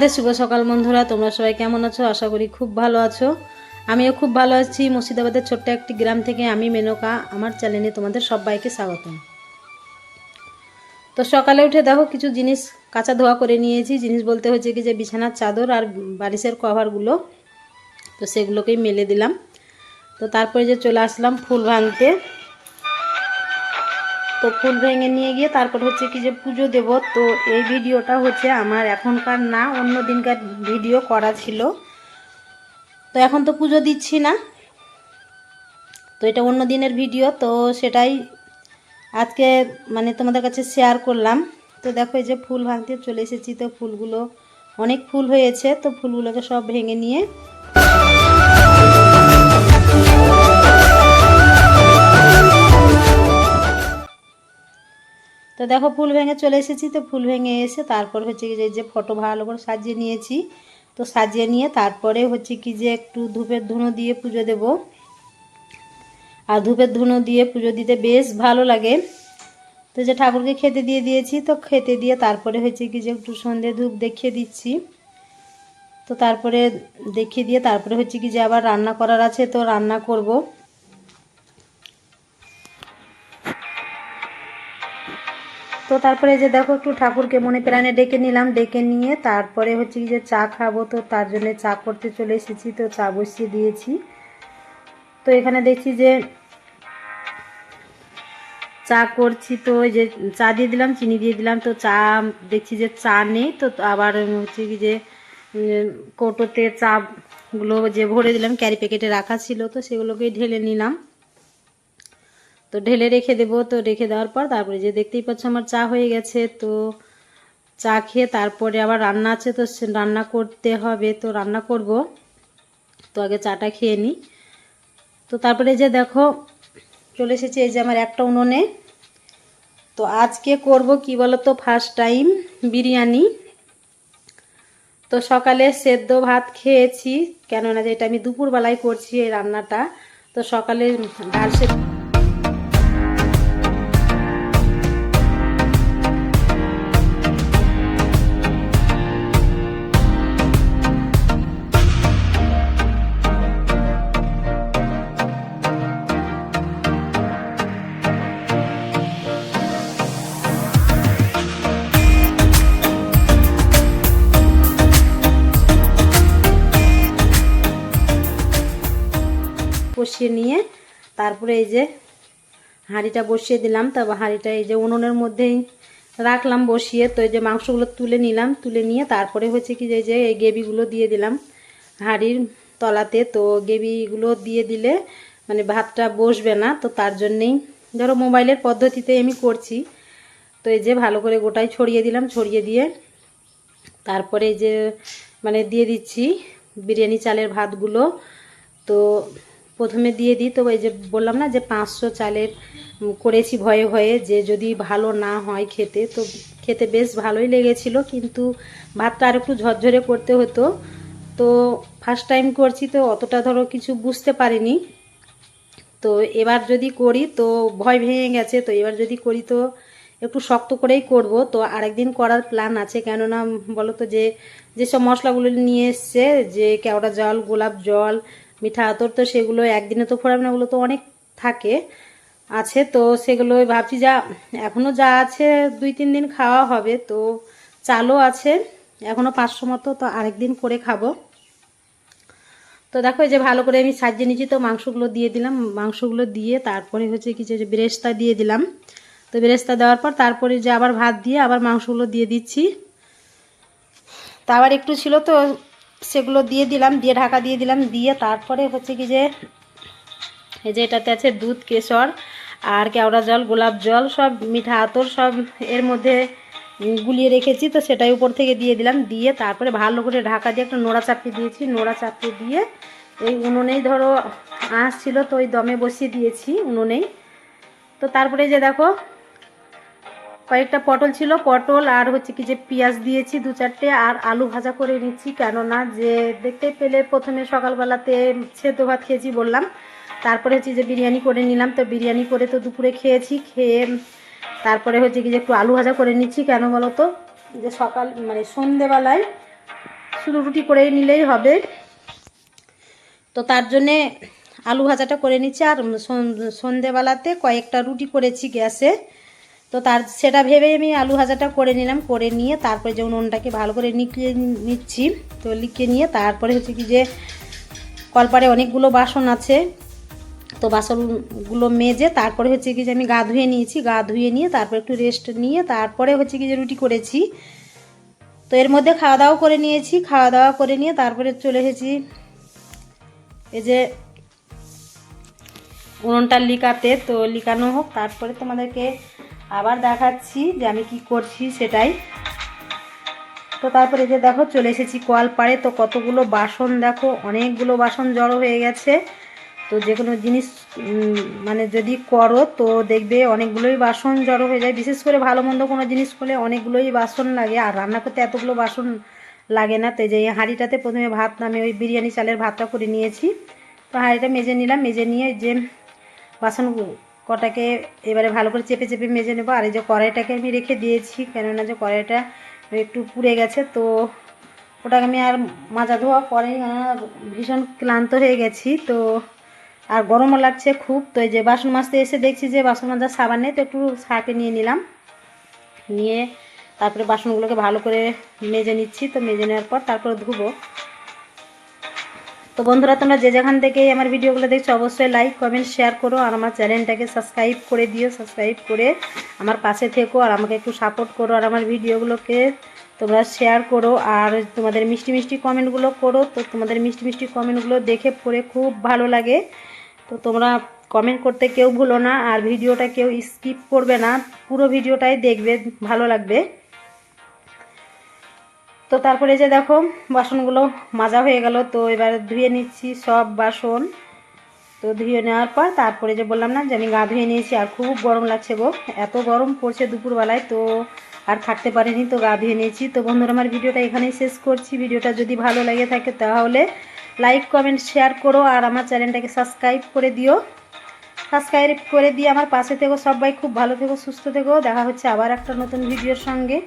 রাধে শুভ সকাল বন্ধুরা, তোমরা সবাই কেমন আছো? আশা করি খুব ভালো আছো। আমিও খুব ভালো আছি। মুর্শিদাবাদের ছোট্ট একটি গ্রাম থেকে আমি মেনকা, আমার চ্যানেলে তোমাদের সবাইকে স্বাগতম। তো সকালে উঠে দেখো কিছু জিনিস কাঁচা ধোয়া করে নিয়েছি। জিনিস বলতে হচ্ছে কি যে বিছানার চাদর আর বালিশের কভারগুলো, তো সেগুলোকেই মেলে দিলাম। তো তারপরে যে চলে আসলাম ফুল ভাঙতে। তো ফুল ভেঙে নিয়ে গিয়ে তারপর হচ্ছে কি যে পুজো দেব। তো এই ভিডিওটা হচ্ছে আমার এখনকার না, অন্য দিনকার ভিডিও করা ছিল। তো এখন তো পুজো দিচ্ছি না। তো এটা অন্য দিনের ভিডিও, তো সেটাই আজকে মানে তোমাদের কাছে শেয়ার করলাম। তো দেখো এই যে ফুল ভাঙতে চলে এসেছি, তো ফুলগুলো অনেক ফুল হয়েছে। তো ফুলগুলোকে সব ভেঙে নিয়ে তো দেখো ফুল ভেঙে চলে এসেছি, তো ফুল ভেঙে এসে তারপর হচ্ছে কি যে ফটো ভালো করে সাজিয়ে নিয়েছি। তো সাজিয়ে নিয়ে তারপরে হচ্ছে কি যে একটু ধূপের ধুনো দিয়ে পুজো দেব। আর ধূপের ধুনো দিয়ে পুজো দিতে বেশ ভালো লাগে। তো যে ঠাকুরকে খেতে দিয়ে দিয়েছি, তো খেতে দিয়ে তারপরে হচ্ছে কি যে একটু সন্ধে ধূপ দেখিয়ে দিচ্ছি। তো তারপরে দেখিয়ে দিয়ে তারপরে হচ্ছে কি যে আবার রান্না করার আছে, তো রান্না করব। তো তারপরে যে দেখো একটু ঠাকুরকে মনে প্রাণে ডেকে নিলাম, ডেকে নিয়ে তারপরে হচ্ছে কি যে চা খাব তো তার জন্য চা করতে চলে এসেছি, তো চা বসিয়ে দিয়েছি। তো এখানে দেখছি যে চা করছি তো ওই যে চা দিয়ে দিলাম, চিনি দিয়ে দিলাম, তো চা দেখছি যে চা নেই, তো আবার হচ্ছে কি যে কৌটোতে চাগুলো যে ভরে দিলাম, ক্যারি প্যাকেটে রাখা ছিল, তো সেগুলোকে ঢেলে নিলাম। তো ঢেলে রেখে দেবো। তো রেখে দেওয়ার পর তারপরে যে দেখতেই পাচ্ছ আমার চা হয়ে গেছে, তো চা খেয়ে তারপরে আবার রান্না আছে, তো রান্না করতে হবে। তো রান্না করব। তো আগে চাটা খেয়ে নিই। তো তারপরে যে দেখো, চলে এসেছে এই যে আমার একটা উনুনে। তো আজকে করব কি বলো তো ফার্স্ট টাইম বিরিয়ানি। তো সকালে সেদ্ধ ভাত খেয়েছি, কেননা যেটা আমি দুপুরবেলায় করছি এই রান্নাটা। তো সকালে ডাল সেদ্ধ কষিয়ে নিয়ে তারপরে এই যে হাঁড়িটা বসিয়ে দিলাম। তারপর হাঁড়িটা এই যে উনুনের মধ্যেই রাখলাম বসিয়ে। তো এই যে মাংসগুলো তুলে নিলাম, তুলে নিয়ে তারপরে হচ্ছে কি যে এই গ্রেভিগুলো দিয়ে দিলাম হাঁড়ির তলাতে। তো গ্রেভিগুলো দিয়ে দিলে মানে ভাতটা বসবে না, তো তার জন্যেই ধরো মোবাইলের পদ্ধতিতে আমি করছি। তো এই যে ভালো করে গোটাই ছড়িয়ে দিলাম, ছড়িয়ে দিয়ে তারপরে যে মানে দিয়ে দিচ্ছি বিরিয়ানি চালের ভাতগুলো। তো প্রথমে দিয়ে দিই। তো এই যে বললাম না যে পাঁচশো চালের করেছি ভয়ে ভয়ে যে যদি ভালো না হয় খেতে, তো খেতে বেশ ভালোই লেগেছিল। কিন্তু ভাতটা আর একটু ঝরঝরে করতে হতো। তো ফার্স্ট টাইম করছি তো অতটা ধরো কিছু বুঝতে পারিনি। তো এবার যদি করি তো ভয় ভেঙে গেছে। তো এবার যদি করি তো একটু শক্ত করেই করব। তো আরেকদিন করার প্ল্যান আছে। কেননা বলো তো যে, যেসব মশলাগুলো নিয়ে এসছে, যে কেওড়া জল, গোলাপ জল মিঠা আতর তো সেগুলো একদিনে তো ফোড়াবে না, ওগুলো তো অনেক থাকে, আছে তো সেগুলো ভাবছি যা এখনও যা আছে দুই তিন দিন খাওয়া হবে, তো চালও আছে এখনও পাঁচশো মতো, তো আরেকদিন করে খাব। তো দেখো এই যে ভালো করে আমি সাজিয়ে নিয়েছি, তো মাংসগুলো দিয়ে দিলাম, মাংসগুলো দিয়ে তারপরে হচ্ছে কিছু যে বেরেস্তা দিয়ে দিলাম। তো বেরেস্তা দেওয়ার পর তারপরে যে আবার ভাত দিয়ে আবার মাংসগুলো দিয়ে দিচ্ছি। তা আবার একটু ছিল তো সেগুলো দিয়ে দিলাম, দিয়ে ঢাকা দিয়ে দিলাম, দিয়ে তারপরে হচ্ছে কি যে এই যে এটাতে আছে দুধ, কেশর আর কেওড়া জল, গোলাপ জল, সব মিঠা আতর সব এর মধ্যে গুলিয়ে রেখেছি, তো সেটাই উপর থেকে দিয়ে দিলাম, দিয়ে তারপরে ভালো করে ঢাকা দিয়ে একটা নোড়া চাপিয়ে দিয়েছি, নোড়া চাপিয়ে দিয়ে এই উনুনেই ধরো আঁশ ছিল, তো ওই দমে বসিয়ে দিয়েছি উনুনেই। তো তারপরে যে দেখো কয়েকটা পটল ছিল, পটল আর হচ্ছে কি যে পেঁয়াজ দিয়েছি দু চারটে, আর আলু ভাজা করে নিচ্ছি। কেননা যে দেখতে পেলে প্রথমে সকালবেলাতে সেদ্ধ ভাত খেয়েছি বললাম। তারপরে হচ্ছে যে বিরিয়ানি করে নিলাম। তো বিরিয়ানি করে তো দুপুরে খেয়েছি, খেয়ে তারপরে হচ্ছে কি যে একটু আলু ভাজা করে নিচ্ছি। কেন বলো তো যে সকাল মানে সন্ধেবেলায় শুধু রুটি করে নিলেই হবে। তো তার জন্যে আলু ভাজাটা করে নিচ্ছি। আর সন- সন্ধেবেলাতে কয়েকটা রুটি করেছি গ্যাসে। তো তার সেটা ভেবেই আমি আলু ভাজাটা করে নিলাম, করে নিয়ে তারপরে যে উনুনটাকে ভালো করে লিখিয়ে নিচ্ছি, তো লিখিয়ে নিয়ে তারপরে হচ্ছে কি যে কলপারে অনেকগুলো বাসন আছে, তো বাসনগুলো মেজে তারপরে হচ্ছে কি যে আমি গা ধুয়ে নিয়েছি, গা ধুয়ে নিয়ে তারপর একটু রেস্ট নিয়ে তারপরে হচ্ছে কি যে রুটি করেছি। তো এর মধ্যে খাওয়া দাওয়া করে নিয়েছি খাওয়া দাওয়া করে নিয়ে তারপরে চলে এসেছি এই যে উনুনটা লিকাতে, তো লিকানো হোক, তারপরে তোমাদেরকে আবার দেখাচ্ছি যে আমি কি করছি সেটাই। তো তারপরে যে দেখো, চলে এসেছি কল পাড়ে তো কতগুলো বাসন দেখো, অনেকগুলো বাসন জড়ো হয়ে গেছে। তো যে কোনো জিনিস মানে যদি করো, তো দেখবে অনেকগুলোই বাসন জড়ো হয়ে যায়। বিশেষ করে ভালো মন্দ কোনো জিনিস করলে অনেকগুলোই বাসন লাগে। আর রান্না করতে এতগুলো বাসন লাগে না। তো যে হাঁড়িটাতে প্রথমে ভাত, আমি ওই বিরিয়ানি চালের ভাতটা করে নিয়েছি। তো হাঁড়িটা মেজে নিলাম। মেজে নিয়ে যে বাসন কটাকে এবারে ভালো করে চেপে চেপে মেজে নেব। আর এই যে কড়াইটাকে আমি রেখে দিয়েছি, কেননা যে কড়াইটা একটু পুড়ে গেছে, তো ওটাকে আমি আর মাজা ধোয়া পরে ভীষণ ক্লান্ত হয়ে গেছি। তো আর গরমও লাগছে খুব, তো এই যে বাসন মাজতে এসে দেখছি যে বাসন মাজার সাবান নেই, তো একটু সার্ফে নিয়ে নিলাম। নিয়ে তারপরে বাসনগুলোকে ভালো করে মেজে নিচ্ছি, তো মেজে নেওয়ার পর তারপরে ধুবো। তো বন্ধুরা, তোমরা যে যেখান থেকেই আমার ভিডিওগুলো দেখছ, অবশ্যই লাইক কমেন্ট শেয়ার করো আর আমার চ্যানেলটাকে সাবস্ক্রাইব করে দিও সাবস্ক্রাইব করে আমার পাশে থেকো আর আমাকে একটু সাপোর্ট করো আর আমার ভিডিওগুলোকে তোমরা শেয়ার করো আর তোমাদের মিষ্টি মিষ্টি কমেন্টগুলো করো। তো তোমাদের মিষ্টি মিষ্টি কমেন্টগুলো দেখে পড়ে খুব ভালো লাগে। তো তোমরা কমেন্ট করতে কেউ ভুলো না আর ভিডিওটা কেউ স্কিপ করবে না। পুরো ভিডিওটাই দেখবে, ভালো লাগবে। তো তারপরে যে দেখো, বাসনগুলো মাজা হয়ে গেল। তো এবার ধুয়ে নিচ্ছি সব বাসন। তো ধুয়ে নেওয়ার পর তারপরে যে বললাম না যে আমি গা ধুয়ে নিয়েছি, আর খুব গরম লাগছে গো। এত গরম পড়ছে দুপুরবেলায়, তো আর থাকতে পারিনি, তো গা ধুয়ে নিয়েছি। তো বন্ধুরা, আমার ভিডিওটা এখানেই শেষ করছি। ভিডিওটা যদি ভালো লাগে থাকে তাহলে লাইক, কমেন্ট, শেয়ার করো, আর আমার চ্যানেলটাকে সাবস্ক্রাইব করে দিও। সাবস্ক্রাইব করে দিয়ে আমার পাশে থেকো, সবাই খুব ভালো থেকো, সুস্থ থেকো। দেখা হচ্ছে আবার একটা নতুন ভিডিওর সঙ্গে।